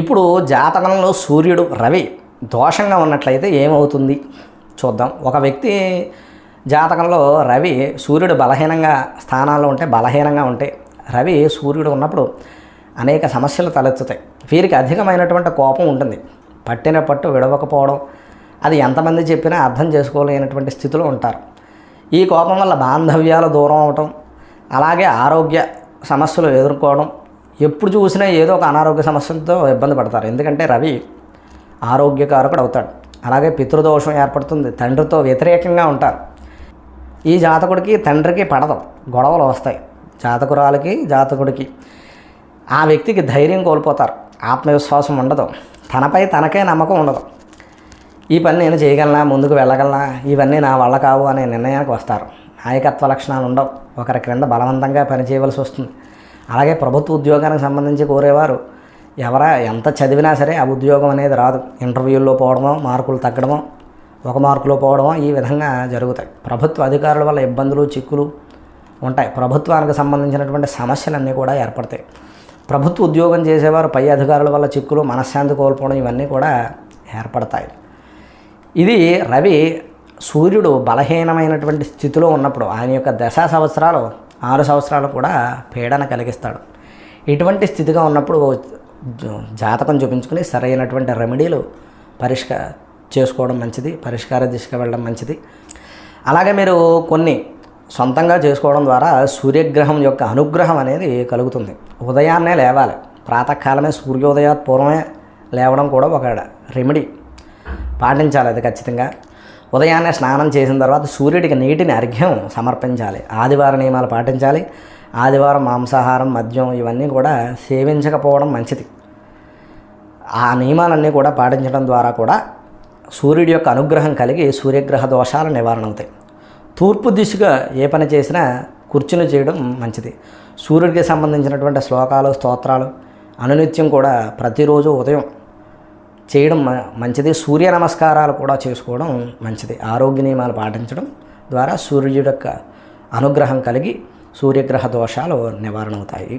ఇప్పుడు జాతకంలో సూర్యుడు రవి దోషంగా ఉన్నట్లయితే ఏమవుతుంది? చూద్దాం. ఒక వ్యక్తి జాతకంలో రవి సూర్యుడు బలహీనంగా స్థానాల్లో ఉంటే బలహీనంగా ఉంటే రవి సూర్యుడు ఉన్నప్పుడు అనేక సమస్యలు తలెత్తుతాయి. వీరికి అధికమైనటువంటి కోపం ఉంటుంది. పట్టిన పట్టు విడవకపోవడం అది ఎంతమంది చెప్పినా అర్థం చేసుకోలేనటువంటి స్థితిలో ఉంటారు. ఈ కోపం వల్ల బాంధవ్యాలు దూరం అవటం అలాగే ఆరోగ్య సమస్యలు ఎదుర్కోవడం ఎప్పుడు చూసినా ఏదో ఒక అనారోగ్య సమస్యలతో ఇబ్బంది పడతారు. ఎందుకంటే రవి ఆరోగ్యకారకుడు అవుతాడు. అలాగే పితృదోషం ఏర్పడుతుంది. తండ్రితో వ్యతిరేకంగా ఉంటారు. ఈ జాతకుడికి తండ్రికి పడదు. గొడవలు వస్తాయి. జాతకురాలకి జాతకుడికి. ఆ వ్యక్తికి ధైర్యం కోల్పోతారు. ఆత్మవిశ్వాసం ఉండదు. తనపై తనకే నమ్మకం ఉండదు. ఈ పని నేను చేయగలనా? ముందుకు వెళ్ళగలనా? ఇవన్నీ నా వల్ల కావు అనే నిర్ణయానికి వస్తారు. నాయకత్వ లక్షణాలు ఉండవు ఒకరి క్రింద బలవంతంగా పనిచేయవలసి వస్తుంది. అలాగే ప్రభుత్వ ఉద్యోగానికి సంబంధించి కోరేవారు ఎవరా ఎంత చదివినా సరే ఆ ఉద్యోగం అనేది రాదు. ఇంటర్వ్యూల్లో పోవడమో మార్కులు తగ్గడమో ఒక మార్కులో పోవడమో ఈ విధంగా జరుగుతాయి. ప్రభుత్వ అధికారుల వల్ల ఇబ్బందులు చిక్కులు ఉంటాయి. ప్రభుత్వానికి సంబంధించినటువంటి సమస్యలన్నీ కూడా ఏర్పడతాయి. ప్రభుత్వ ఉద్యోగం చేసేవారు పై అధికారుల వల్ల చిక్కులు మనశ్శాంతి కోల్పోవడం ఇవన్నీ కూడా ఏర్పడతాయి. ఇది రవి సూర్యుడు బలహీనమైనటువంటి స్థితిలో ఉన్నప్పుడు ఆయన యొక్క దశా సంవత్సరాలు ఆరు సంవత్సరాలు కూడా పీడన కలిగిస్తాడు. ఇటువంటి స్థితిగా ఉన్నప్పుడు జాతకం చూపించుకుని సరైనటువంటి రెమెడీలు పరిష్కార చేసుకోవడం మంచిది పరిష్కార దిశగా వెళ్ళడం మంచిది. అలాగే మీరు కొన్ని సొంతంగా చేసుకోవడం ద్వారా సూర్యగ్రహం యొక్క అనుగ్రహం అనేది కలుగుతుంది. ఉదయాన్నే లేవాలి. ప్రాతకాలమే సూర్యోదయాత్ పూర్వమే లేవడం కూడా ఒక రెమెడీ. పాటించాలి అది ఖచ్చితంగా. ఉదయాన్నే స్నానం చేసిన తర్వాత సూర్యుడికి నీటిని అర్ఘ్యం సమర్పించాలి. ఆదివార నియమాలు పాటించాలి. ఆదివారం మాంసాహారం మద్యం ఇవన్నీ కూడా సేవించకపోవడం మంచిది. ఆ నియమాలన్నీ కూడా పాటించడం ద్వారా కూడా సూర్యుడి యొక్క అనుగ్రహం కలిగి సూర్యగ్రహ దోషాలు నివారణ అవుతాయి. తూర్పు దిశగా ఏ పని చేసినా కూర్చుని చేయడం మంచిది. సూర్యుడికి సంబంధించినటువంటి శ్లోకాలు స్తోత్రాలు అనునిత్యం కూడా ప్రతిరోజు ఉదయం చేయడం మ- మంచిది. సూర్య నమస్కారాలు కూడా చేసుకోవడం మంచిది. ఆరోగ్య నియమాలు పాటించడం ద్వారా సూర్యుడి యొక్క అనుగ్రహం కలిగి సూర్యగ్రహ దోషాలు నివారణ అవుతాయి